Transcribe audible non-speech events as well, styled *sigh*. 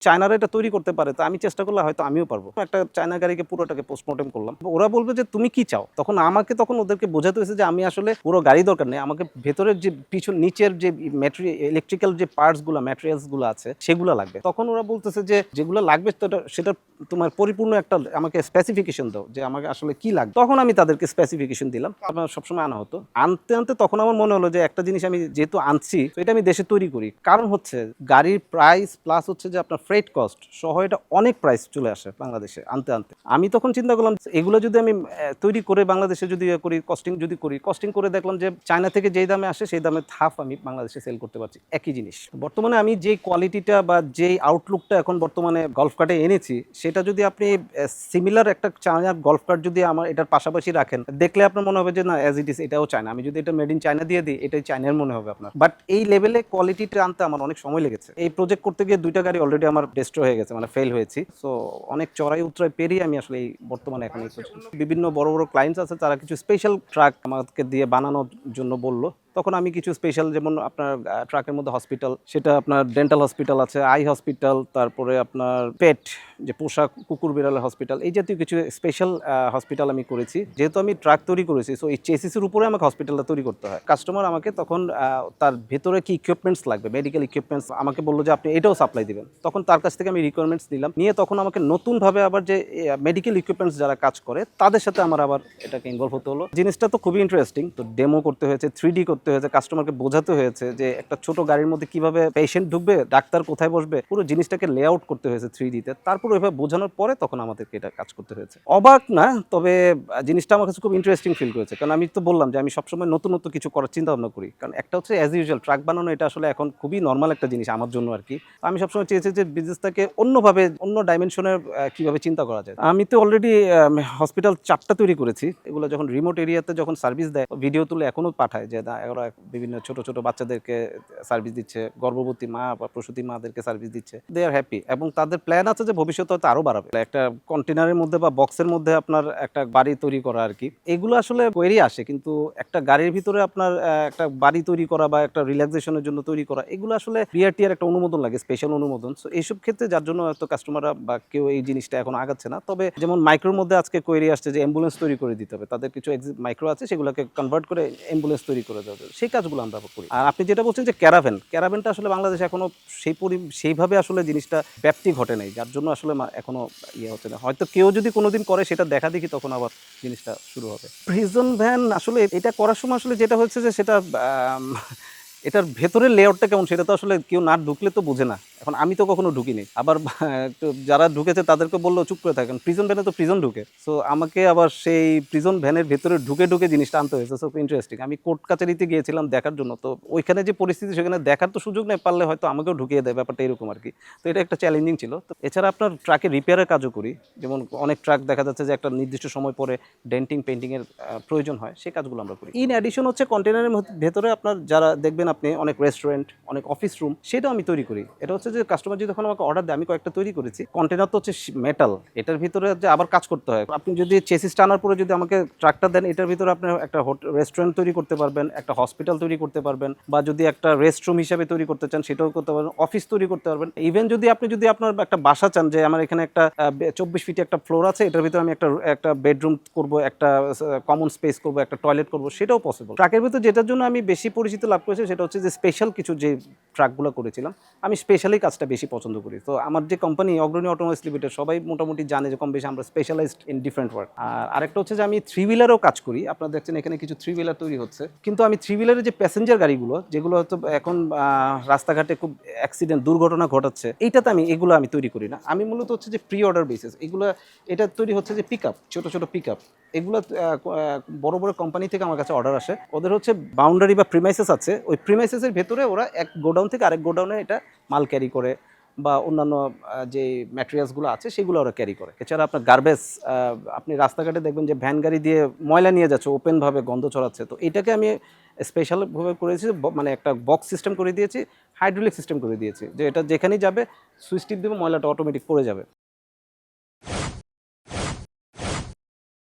চায়নারা এটা তৈরি করতে পারে, তো আমি চেষ্টা করলে হয়তো আমিও পারব। একটা চায়না গাড়িকে পুরোটাকে পোস্টমর্টম করলাম। ওরা বলবে যে, তুমি কি চাও? তখন আমাকে তখন ওদেরকে বোঝাতে হয়েছে যে, আমি আসলে পুরো গাড়ি দরকার নেই। আমাকে ভেতরের যে পিছন, নিচের যে ম্যাটেরিয়াল ইলেকট্রিক্যাল যে পার্টসগুলো ম্যাটেরিয়ালসগুলো আছে, সেগুলো লাগবে। তখন ওরা বলতেছে যে, যেগুলো লাগবে তো সেটা তোমার পরিপূর্ণ একটা, আমাকে স্পেসিফিকেশন দাও যে, আমাকে আসলে কি লাগবে। তখন আমি তাদেরকে স্পেসিফিকেশন দিলাম। আমার সবসময় আনা হতো। আনতে আনতে তখন আমার মনে হলো যে, একটা জিনিস আমি যেহেতু আনছি এটা আমি দেশে তৈরি করি। কারণ হচ্ছে, গাড়ির প্রাইস প্লাস হচ্ছে যে, আপনার ফ্রেট কস্ট সহ এটা অনেক প্রাইস চলে আসে বাংলাদেশে আনতে আনতে। আমি তখন চিন্তা করলাম, এগুলো যদি আমি তৈরি করে বাংলাদেশে যদি ইয়ে করি কস্টিং যদি করি কস্টিং করে দেখলাম যে চায়না থেকে যেই দামে আসে সেই দামে হাফ আমি বাংলাদেশে সেল করতে পারছি, একই জিনিস। বর্তমানে আমি যেই কোয়ালিটিটা বা যেই আউটলুকটা এখন বর্তমানে গলফ কার্টে এনেছি, সেটা যদি আপনি সিমিলার একটা চায়নার গলফ কার্ট যদি আমার এটার পাশাপাশি রাখেন, দেখলে আপনার মনে হবে যে না অ্যাজ ইট ইস এটাও চায়না আমি যদি এটা মেড ইন চায়না দিয়ে দিই, এটাই চায়নার মনে হবে আপনার। বাট এই লেভেলে কোয়ালিটিটা আনতে আমার অনেক সময় লেগেছে। এই প্রজেক্ট করতে গিয়ে দুইটা গাড়ি অলরেডি আমার ডেস্ট্রয় হয়ে গেছে মানে ফেল হয়েছি। সো অনেক চড়াই উত্তরায় পেরিয়ে আমি আসলে এই বর্তমানে এখন বিভিন্ন বড় বড় ক্লায়েন্টস আছে, তারা কিছু স্পেশাল ট্রাক আমাকে দিয়ে বানানোর জন্য বলল। তখন আমি কিছু স্পেশাল যেমন আপনার ট্রাকের মধ্যে হসপিটাল সেটা আপনার ডেন্টাল হসপিটাল আছে আই হসপিটাল তারপরে আপনার পেট যে পোশাক কুকুর বিড়ালের হসপিটাল এই জাতীয় কিছু স্পেশাল হসপিটাল আমি করেছি। যেহেতু আমি ট্রাক তৈরি করেছি সো এই চেসিসের উপরে আমাকে হসপিটালটা তৈরি করতে হয়। কাস্টমার আমাকে তখন তার ভেতরে কি ইকুইপমেন্টস লাগবে মেডিকেল ইকুইপমেন্টস আমাকে বলল যে আপনি এটাও সাপ্লাই দিবেন। তখন তার কাছ থেকে আমি রিকোয়ারমেন্টস নিলাম, নিয়ে তখন আমাকে নতুনভাবে আবার যে মেডিকেল ইকুইপমেন্টস যারা কাজ করে, তাদের সাথে আমার আবার এটাকে ইনভলভ হতে হলো। জিনিসটা তো খুবই ইন্টারেস্টিং তো ডেমো করতে হয়েছে থ্রি ডি করতে হয়েছে কাস্টমারকে বোঝাতে হয়েছে যে একটা ছোট গাড়ির মধ্যে কীভাবে পেশেন্ট ঢুকবে, ডাক্তার কোথায় বসবে, পুরো জিনিসটাকে লে আউট করতে হয়েছে থ্রি ডিতে তারপর ওইভাবে বোঝানোর পরে তখন আমাদেরকে এটা কাজ করতে হয়েছে। অবাক না, তবে জিনিসটা আমার কাছে খুব ইন্টারেস্টিং ফিল করেছে। কারণ আমি তো বললাম যে আমি সবসময় নতুন নতুন কিছু করার চিন্তা ভাবনা করি। কারণ একটা হচ্ছে অ্যাজ ইউজুয়াল ট্রাক বানানো এটা আসলে এখন খুবই নর্মাল একটা জিনিস আমার জন্য আর কি। আমি সবসময় চেয়েছি যে বিজনেসটাকে অন্যভাবে, অন্য ডাইমেনশনের কীভাবে চিন্তা করা যায়। আমি তো অলরেডি হসপিটাল চারটা তৈরি করেছি। এগুলো যখন রিমোট এরিয়াতে যখন সার্ভিস দেয় ভিডিও তুলে এখনও পাঠায় যে ওরা বিভিন্ন ছোট ছোট বাচ্চাদেরকে সার্ভিস দিচ্ছে, গর্ভবতী মা বা প্রসূতি মাদেরকে সার্ভিস দিচ্ছে। দে আর হ্যাপি এবং তাদের প্ল্যান আছে যে ভবিষ্যতে হয়তো আরও বাড়াবে। একটা কন্টেনারের মধ্যে বা বক্সের মধ্যে আপনার একটা বাড়ি তৈরি করা আর কি। এগুলো আসলে কোয়েরি আসে কিন্তু একটা গাড়ির ভিতরে আপনার একটা বাড়ি তৈরি করা বা একটা রিল্যাক্সেশনের জন্য তৈরি করা, এগুলো আসলে বিআরটিআর একটা অনুমোদন লাগে স্পেশাল অনুমোদন। সো এইসব ক্ষেত্রে যার জন্য হয়তো কাস্টমাররা বা কেউ এই জিনিসটা এখন আগাচ্ছে না। তবে যেমন মাইক্রোর মধ্যে আজকে কোয়েরি আসছে যে অ্যাম্বুলেন্স তৈরি করে দিতে হবে, তাদের কিছু মাইক্রো আছে, সেগুলোকে কনভার্ট করে অ্যাম্বুলেন্স তৈরি করে যাবে সেই কাজগুলো আমরা করি। আর আপনি যেটা বলছেন যে ক্যারাভেন ক্যারাভেনটা আসলে বাংলাদেশে এখনও সেই পরি সেইভাবে আসলে জিনিসটা ব্যাপ্তি ঘটে নাই যার জন্য আসলে এখনও এখনও ইয়ে হচ্ছে না। হয়তো কেউ যদি কোনো দিন করে সেটা দেখা দেখি তখন আবার জিনিসটা শুরু হবে। প্রিজন ভ্যান আসলে এটা করার সময় আসলে যেটা হচ্ছে যে সেটা এটার ভেতরের লেয়ারটা কেমন? সেটা তো আসলে কেউ না ঢুকলে তো বোঝে না। এখন আমি তো কখনো ঢুকিনি। আবার *laughs* যারা ঢুকেছে তাদেরকে বলল চুপ করে থাকেন। প্রিজন ভ্যানে তো প্রিজন ঢুকে। সো আমাকে আবার সেই প্রিজন ভ্যানের ভেতরে ঢুকে ঢুকে জিনিসটা আনতে হয়েছে। সো ইন্টারেস্টিং আমি কোর্ট কাচারিতে গিয়েছিলাম দেখার জন্য। তো ওইখানে যে পরিস্থিতি, সেখানে দেখার তো সুযোগ নেই। পারলে হয়তো আমাকেও ঢুকিয়ে দেয়। ব্যাপারটা এরকম আর কি। তো এটা একটা চ্যালেঞ্জিং ছিল। তো এছাড়া আপনার ট্রাকে রিপেয়ারের কাজও করি। যেমন অনেক ট্রাক দেখা যাচ্ছে যে একটা নির্দিষ্ট সময় পরে ডেন্টিং পেন্টিংয়ের প্রয়োজন হয়। সেই কাজগুলো আমরা করি। ইন অ্যাডিশন হচ্ছে কন্টেনারের ভেতরে আপনার যারা দেখবেন আপনি অনেক রেস্টুরেন্ট অনেক অফিস রুম সেটাও আমি তৈরি করি। এটা হচ্ছে যে কাস্টমার যদি যখন আমাকে অর্ডার দেয়, আমি কয়েকটা তৈরি করেছি। কন্টেনার তো হচ্ছে মেটাল এটার ভিতরে যে আবার কাজ করতে হয়। আপনি যদি চেসিস টানার পরে যদি আমাকে ট্রাকটা দেন, এটার ভিতরে আপনি একটা রেস্টুরেন্ট তৈরি করতে পারবেন, একটা হসপিটাল তৈরি করতে পারবেন, বা যদি একটা রেস্ট রুম হিসাবে তৈরি করতে চান, সেটাও করতে পারবেন অফিস তৈরি করতে পারবেন। ইভেন যদি আপনি যদি আপনার একটা বাসা চান, যে আমার এখানে একটা চব্বিশ ফিটে একটা ফ্লোর আছে, এটার ভিতরে আমি একটা একটা বেডরুম করব, একটা কমন স্পেস করব, একটা টয়লেট করব, সেটাও পসিবল ট্রাকের ভিতরে যেটার জন্য আমি বেশি পরিচিত লাভ করেছি, সেটা হচ্ছে যে স্পেশাল কিছু যে ট্রাকগুলো করেছিলাম, আমি স্পেশালি কাজটা বেশি পছন্দ করি। তো আমার যে কোম্পানি অগ্রণী অটোমোবাইলস লিমিটেড সবাই মোটামুটি জানে যে কম বেশি আমরা স্পেশালাইজড ইন ডিফারেন্ট ওয়ার্ক আর আরেকটা হচ্ছে যে আমি থ্রি হুইলারও কাজ করি। আপনারা দেখছেন এখানে কিছু থ্রি হুইলার তৈরি হচ্ছে। কিন্তু আমি থ্রি হুইলারের যে প্যাসেঞ্জার গাড়িগুলো, যেগুলো হয়তো এখন রাস্তাঘাটে খুব অ্যাক্সিডেন্ট দুর্ঘটনা ঘটাচ্ছে, এইটাতে আমি, এগুলো আমি তৈরি করি না। আমি মূলত হচ্ছে যে প্রি অর্ডার বেসিস এগুলো, এটা তৈরি হচ্ছে যে পিক আপ ছোটো ছোটো পিক আপ এগুলো বড় বড় কোম্পানি থেকে আমার কাছে অর্ডার আসে। ওদের হচ্ছে বাউন্ডারি বা প্রিমাইসেস আছে। ওই প্রিমাইসেসের ভেতরে ওরা এক গোডাউন থেকে আরেক গোডাউনে এটা মাল ক্যারি করে বা অন্যান্য যে ম্যাটেরিয়ালসগুলো আছে সেগুলো ওরা ক্যারি করে। এছাড়া আপনার গার্বেজ আপনি রাস্তাঘাটে দেখবেন যে ভ্যান গাড়ি দিয়ে ময়লা নিয়ে যাচ্ছে ওপেনভাবে গন্ধ ছড়াচ্ছে। তো এটাকে আমি স্পেশালভাবে করেছি মানে একটা বক্স সিস্টেম করে দিয়েছি হাইড্রোলিক সিস্টেম করে দিয়েছি। যে এটা যেখানেই যাবে সুইচ টিপ দেবে ময়লাটা অটোমেটিক পড়ে যাবে।